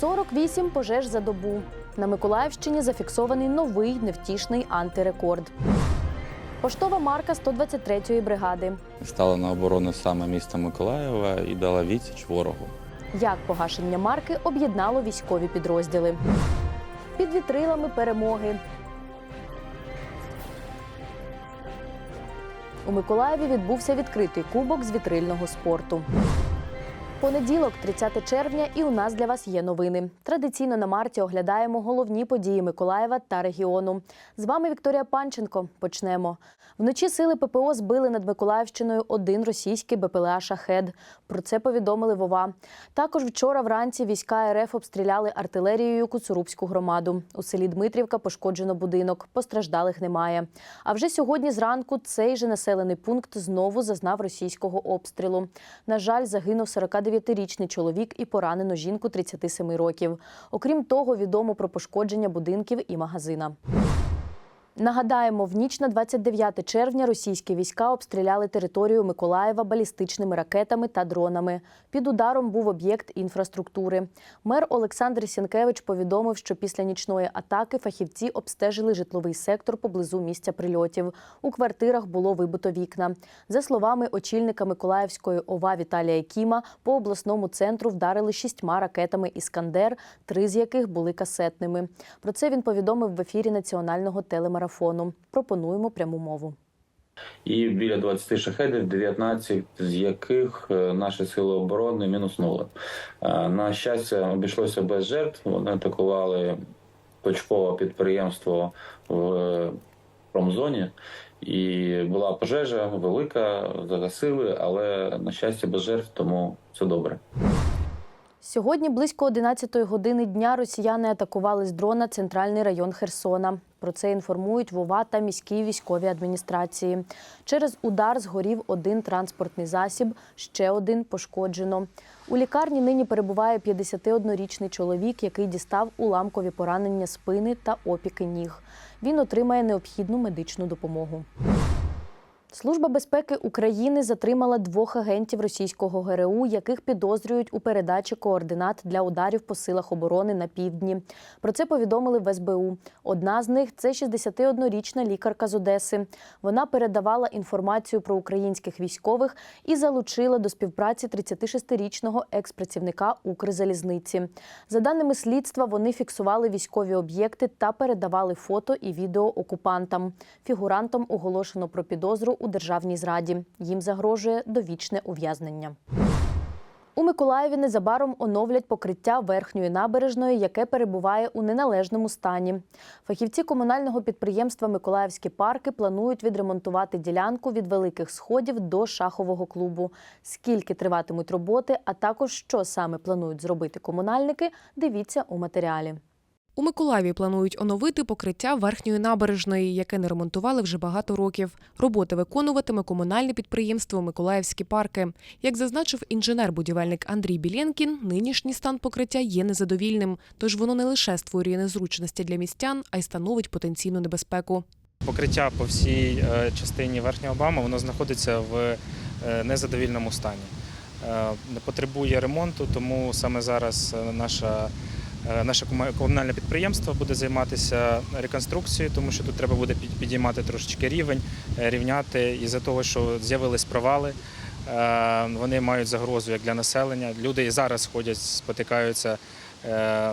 48 пожеж за добу. На Миколаївщині зафіксований новий невтішний антирекорд. Поштова марка 123-ї бригади. Стала на оборону саме міста Миколаєва і дала відсіч ворогу. Як погашення марки об'єднало військові підрозділи. Під вітрилами перемоги. У Миколаєві відбувся відкритий кубок з вітрильного спорту. Понеділок, 30 червня, і у нас для вас є новини. Традиційно на марті оглядаємо головні події Миколаєва та регіону. З вами Вікторія Панченко. Почнемо. Вночі сили ППО збили над Миколаївщиною один російський БПЛА «Шахед». Про це повідомили Вова. Також вчора вранці війська РФ обстріляли артилерією Куцурубську громаду. У селі Дмитрівка пошкоджено будинок. Постраждалих немає. А вже сьогодні зранку цей же населений пункт знову зазнав російського обстрілу. На жаль, загинув 49-річний чоловік і поранено жінку 37 років. Окрім того, відомо про пошкодження будинків і магазина. Нагадаємо, в ніч на 29 червня російські війська обстріляли територію Миколаєва балістичними ракетами та дронами. Під ударом був об'єкт інфраструктури. Мер Олександр Сінкевич повідомив, що після нічної атаки фахівці обстежили житловий сектор поблизу місця прильотів. У квартирах було вибито вікна. За словами очільника Миколаївської ОВА Віталія Кіма, по обласному центру вдарили шістьма ракетами Іскандер, три з яких були касетними. Про це він повідомив в ефірі національного телемарафону. Пропонуємо пряму мову. і біля 20 шахедів, 19 з яких е, наші сили оборони мінуснули. Е, На щастя, обійшлося без жертв. Вони атакували точкове підприємство в промзоні, і була пожежа велика, загасили, але на щастя без жертв, тому все добре. Сьогодні близько 11 години дня росіяни атакували з дрона центральний район Херсона. Про це інформують Вова та міській військовій адміністрації. Через удар згорів один транспортний засіб, ще один пошкоджено. У лікарні нині перебуває 51-річний чоловік, який дістав уламкові поранення спини та опіки ніг. Він отримає необхідну медичну допомогу. Служба безпеки України затримала двох агентів російського ГРУ, яких підозрюють у передачі координат для ударів по силах оборони на півдні. Про це повідомили в СБУ. Одна з них це 61-річна лікарка з Одеси. Вона передавала інформацію про українських військових і залучила до співпраці 36-річного експрацівника Укрзалізниці. За даними слідства, вони фіксували військові об'єкти та передавали фото і відео окупантам. Фігурантам оголошено про підозру у державній зраді. Їм загрожує довічне ув'язнення. У Миколаєві незабаром оновлять покриття верхньої набережної, яке перебуває у неналежному стані. Фахівці комунального підприємства Миколаївські парки планують відремонтувати ділянку від великих сходів до шахового клубу. Скільки триватимуть роботи, а також що саме планують зробити комунальники, дивіться у матеріалі. У Миколаєві планують оновити покриття верхньої набережної, яке не ремонтували вже багато років. Роботи виконуватиме комунальне підприємство Миколаївські парки. Як зазначив інженер-будівельник Андрій Білєнкін, нинішній стан покриття є незадовільним, тож воно не лише створює незручності для містян, а й становить потенційну небезпеку. Покриття по всій е, частині верхнього бама воно знаходиться в е, незадовільному стані. Не потребує ремонту, тому саме зараз е, наша, наше комунальне підприємство буде займатися реконструкцією, тому що тут треба буде під- підіймати трошечки рівень, е, рівняти. І за того, що з'явились провали, е, вони мають загрозу як для населення. Люди і зараз ходять, спотикаються, е,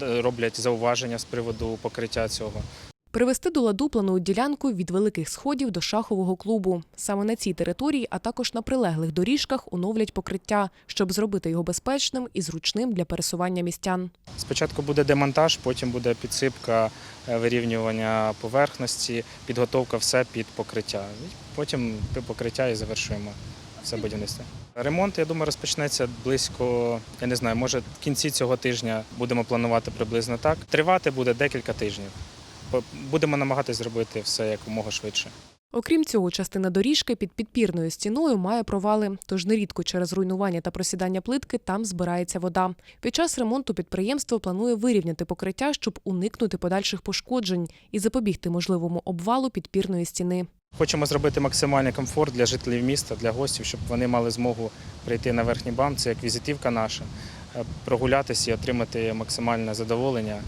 роблять зауваження з приводу покриття цього. Привести до ладу планують ділянку від великих сходів до шахового клубу. Саме на цій території, а також на прилеглих доріжках оновлять покриття, щоб зробити його безпечним і зручним для пересування містян. Спочатку буде демонтаж, потім буде підсипка, е, вирівнювання поверхності, підготовка все під покриття. Потім покриття і завершуємо все будівництво. Ремонт, я думаю, розпочнеться близько, я не знаю, може в кінці цього тижня будемо планувати приблизно так. Тривати буде декілька тижнів. Будемо намагатися зробити все якомога швидше. Окрім цього, частина доріжки під підпірною стіною має провали, тож нерідко через руйнування та просідання плитки там збирається вода. Під час ремонту підприємство планує вирівняти покриття, щоб уникнути подальших пошкоджень і запобігти можливому обвалу підпірної стіни. Хочемо зробити максимальний комфорт для жителів міста, для гостів, щоб вони мали змогу прийти на верхній бам. Це як візитівка наша. е, прогулятися і отримати максимальне задоволення,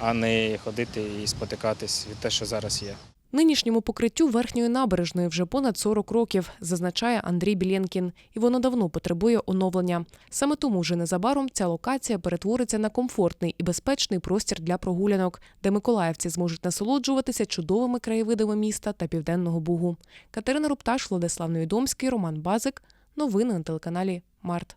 а не ходити і спотикатись від те, що зараз є. Нинішньому покриттю верхньої набережної вже понад 40 років, зазначає Андрій Білєнкін, і воно давно потребує оновлення. Саме тому вже незабаром ця локація перетвориться на комфортний і безпечний простір для прогулянок, де миколаївці зможуть насолоджуватися чудовими краєвидами міста та південного бугу. Катерина Рупташ, Владислав Невідомський, Роман Базик. Новини на телеканалі Март.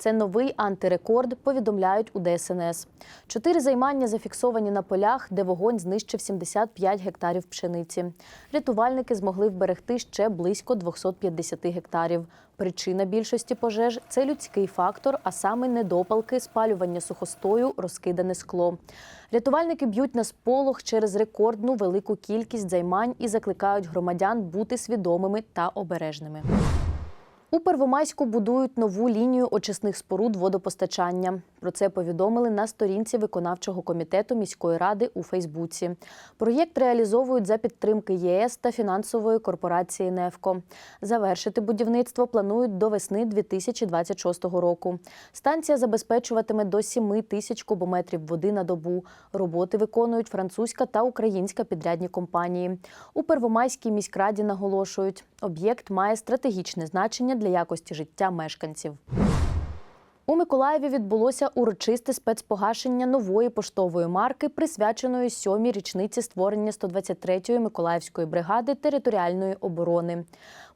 Це новий антирекорд, повідомляють у ДСНС. Чотири займання зафіксовані на полях, де вогонь знищив 75 гектарів пшениці. Рятувальники змогли вберегти ще близько 250 гектарів. Причина більшості пожеж це людський фактор, а саме недопалки, спалювання сухостою, розкидане скло. Рятувальники б'ють на сполох через рекордну велику кількість займань і закликають громадян бути свідомими та обережними. У Первомайську будують нову лінію очисних споруд водопостачання. Про це повідомили на сторінці виконавчого комітету міської ради у Фейсбуці. Проєкт реалізовують за підтримки ЄС та фінансової корпорації «Нефко». Завершити будівництво планують до весни 2026 року. Станція забезпечуватиме до 7 тисяч кубометрів води на добу. Роботи виконують французька та українська підрядні компанії. У Первомайській міськраді наголошують, об'єкт має стратегічне значення для якості життя мешканців. У Миколаєві відбулося урочисте спецпогашення нової поштової марки, присвяченої сьомій річниці створення 123-ї Миколаївської бригади територіальної оборони.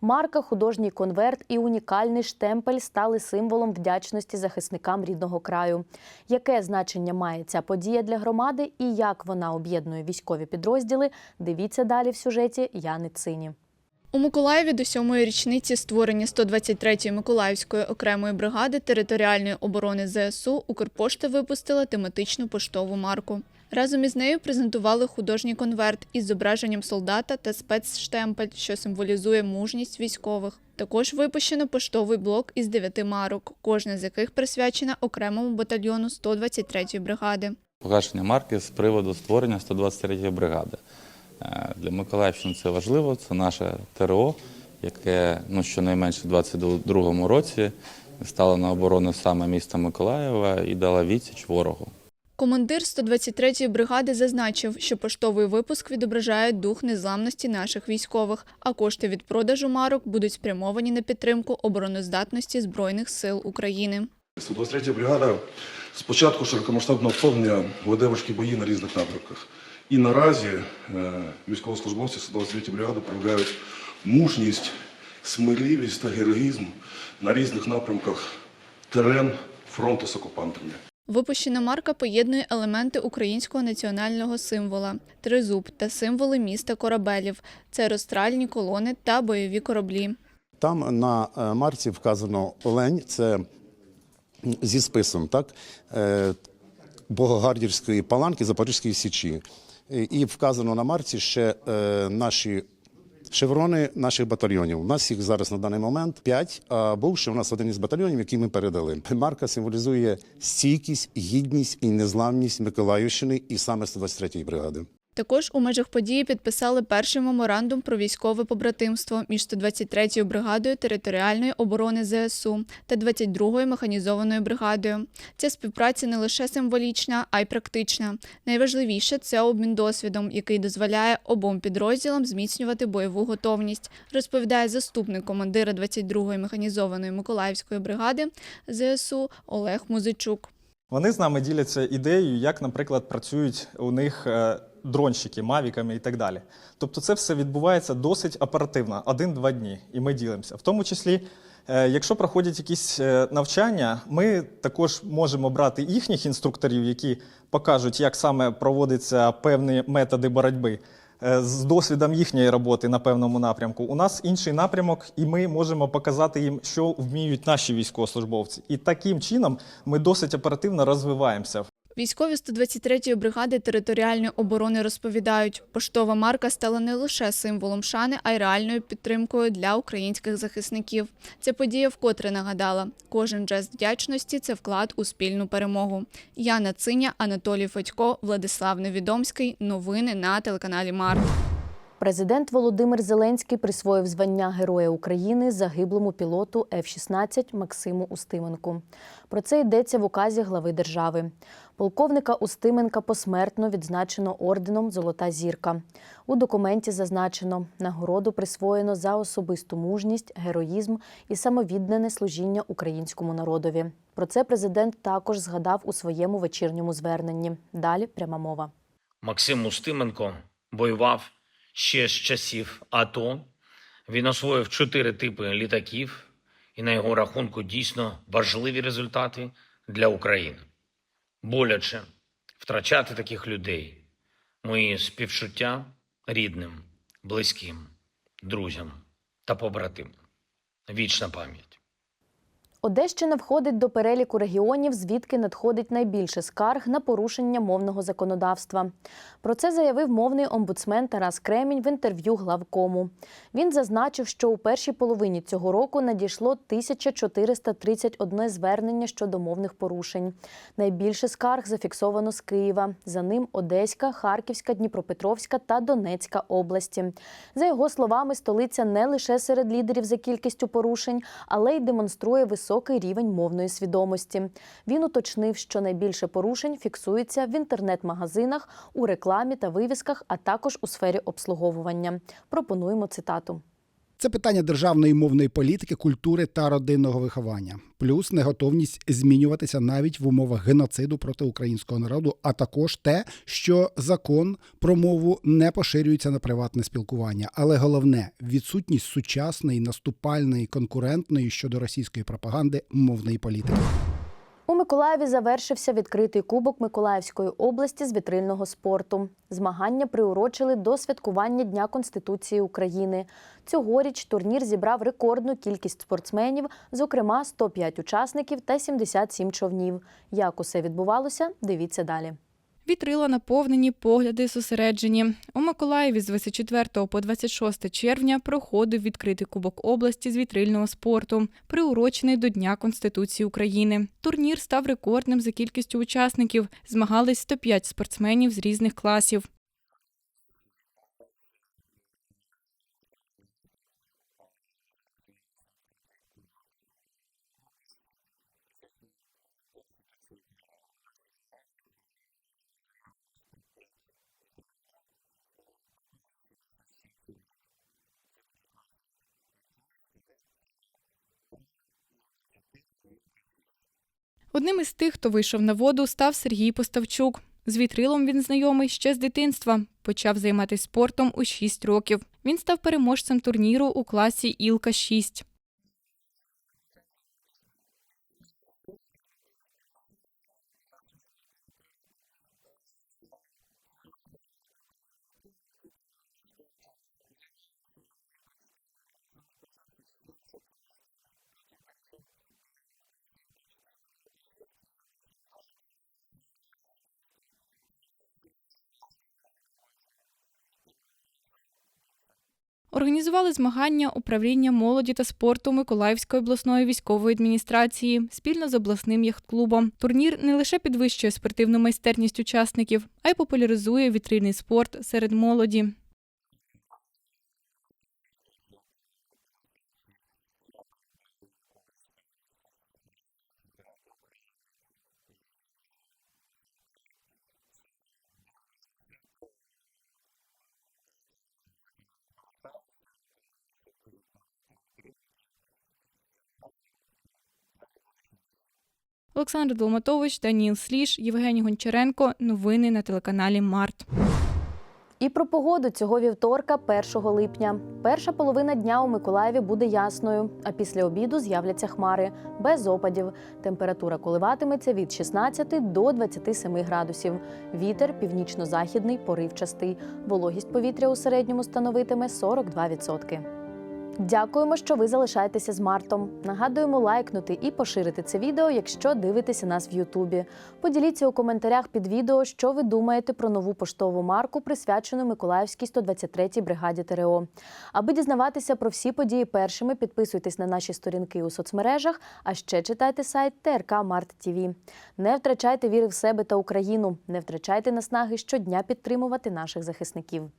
Марка, художній конверт і унікальний штемпель стали символом вдячності захисникам рідного краю. Яке значення має ця подія для громади і як вона об'єднує військові підрозділи? Дивіться далі в сюжеті Яни Цині. У Миколаєві до сьомої річниці створення 123-ї Миколаївської окремої бригади територіальної оборони ЗСУ Укрпошта випустила тематичну поштову марку. Разом із нею презентували художній конверт із зображенням солдата та спецштемпель, що символізує мужність військових. Також випущено поштовий блок із дев'яти марок, кожна з яких присвячена окремому батальйону 123-ї бригади. Погашення марки з приводу створення 123-ї бригади. Е, Для Миколаївщини це важливо, це наше ТРО, яке ну, щонайменше у 2022 році стало на оборону саме міста Миколаєва і дала відсіч ворогу. Командир 123-ї бригади зазначив, що поштовий випуск відображає дух незламності наших військових, а кошти від продажу марок будуть спрямовані на підтримку обороноздатності Збройних сил України. 123 бригада з початку широкомасштабного вторгнення веде важкі бої на різних напрямках. І наразі е, військовослужбовці 123 бригади проявляють мужність, сміливість та героїзм на різних напрямках терен фронту з окупантами. Випущена марка поєднує елементи українського національного символа тризуб та символи міста корабелів. Це розстральні колони та бойові кораблі. Там на е, марці вказано олень, це зі списом, так? е, Богогардівської паланки Запорізької Січі. І- І вказано на марці ще е, наші шеврони наших батальйонів. У нас їх зараз на даний момент п'ять, а був ще у нас один із батальйонів, який ми передали. Марка символізує стійкість, гідність і незламність Миколаївщини і саме 123-ї бригади. Також у межах події підписали перший меморандум про військове побратимство між 123-ю бригадою територіальної оборони ЗСУ та 22-ю механізованою бригадою. Ця співпраця не лише символічна, а й практична. Найважливіше це обмін досвідом, який дозволяє обом підрозділам зміцнювати бойову готовність, розповідає заступник командира 22-ї механізованої Миколаївської бригади ЗСУ Олег Музичук. Вони з нами діляться ідеєю, як, наприклад, працюють у них е, дронщики, мавіками і так далі. Тобто це все відбувається досить оперативно, один-два дні, і ми ділимося. В тому числі, е, якщо проходять якісь е, навчання, ми також можемо брати їхніх інструкторів, які покажуть, як саме проводяться певні методи боротьби. Е, З досвідом їхньої роботи на певному напрямку. У нас інший напрямок, і ми можемо показати їм, що вміють наші військовослужбовці. І таким чином ми досить оперативно розвиваємося. Військові 123-ї бригади територіальної оборони розповідають, поштова марка стала не лише символом шани, а й реальною підтримкою для українських захисників. Ця подія вкотре нагадала, кожен жест вдячності це вклад у спільну перемогу. Яна Циня, Анатолій Федько, Владислав Невідомський. Новини на телеканалі Март. Президент Володимир Зеленський присвоїв звання Героя України загиблому пілоту F-16 Максиму Устименку. Про це йдеться в указі глави держави. Полковника Устименка посмертно відзначено орденом Золота зірка. У документі зазначено, нагороду присвоєно за особисту мужність, героїзм і самовіддане служіння українському народові. Про це президент також згадав у своєму вечірньому зверненні. Далі пряма мова. Максим Устименко воював ще з часів АТО. Він освоїв чотири типи літаків, і на його рахунку дійсно важливі результати для України. Боляче втрачати таких людей. Мої співчуття рідним, близьким, друзям та побратимам. Вічна пам'ять. Одещина входить до переліку регіонів, звідки надходить найбільше скарг на порушення мовного законодавства. Про це заявив мовний омбудсмен Тарас Кремінь в інтерв'ю главкому. Він зазначив, що у першій половині цього року надійшло 1431 звернення щодо мовних порушень. Найбільше скарг зафіксовано з Києва. За ним Одеська, Харківська, Дніпропетровська та Донецька області. За його словами, столиця не лише серед лідерів за кількістю порушень, але й демонструє високий рівень мовної свідомості. Він уточнив, що найбільше порушень фіксується в інтернет-магазинах, у рекламі та вивісках, а також у сфері обслуговування. Пропонуємо цитату. Це питання державної мовної політики, культури та родинного виховання, плюс неготовність змінюватися навіть в умовах геноциду проти українського народу, а також те, що закон про мову не поширюється на приватне спілкування. Але головне відсутність сучасної, наступальної, конкурентної щодо російської пропаганди мовної політики. Миколаєві завершився відкритий кубок Миколаївської області з вітрильного спорту. Змагання приурочили до святкування Дня Конституції України. Цьогоріч турнір зібрав рекордну кількість спортсменів, зокрема 105 учасників та 77 човнів. Як усе відбувалося, дивіться далі. Вітрила наповнені, погляди зосереджені. У Миколаєві з 24 по 26 червня проходив відкритий кубок області з вітрильного спорту, приурочений до Дня Конституції України. Турнір став рекордним за кількістю учасників. Змагались 105 спортсменів з різних класів. Одним із тих, хто вийшов на воду, став Сергій Поставчук. З вітрилом він знайомий ще з дитинства. Почав займатися спортом у 6 років. Він став переможцем турніру у класі Ілка 6 Організували змагання управління молоді та спорту Миколаївської обласної військової адміністрації спільно з обласним яхт-клубом. Турнір не лише підвищує спортивну майстерність учасників, а й популяризує вітрильний спорт серед молоді. Олександр Долматович, Даніл Сліж, Євгеній Гончаренко. Новини на телеканалі Март. І про погоду цього вівторка, 1 липня. Перша половина дня у Миколаєві буде ясною, а після обіду з'являться хмари без опадів. Температура коливатиметься від 16 до 27 градусів. Вітер північно-західний, поривчастий. Вологість повітря у середньому становитиме 42%. Дякуємо, що ви залишаєтеся з Мартом. Нагадуємо лайкнути і поширити це відео, якщо дивитеся нас в Ютубі. Поділіться у коментарях під відео, що ви думаєте про нову поштову марку, присвячену Миколаївській 123-й бригаді ТРО. Аби дізнаватися про всі події першими, підписуйтесь на наші сторінки у соцмережах, а ще читайте сайт ТРК Март ТІВІ. Не втрачайте віри в себе та Україну, не втрачайте наснаги щодня підтримувати наших захисників.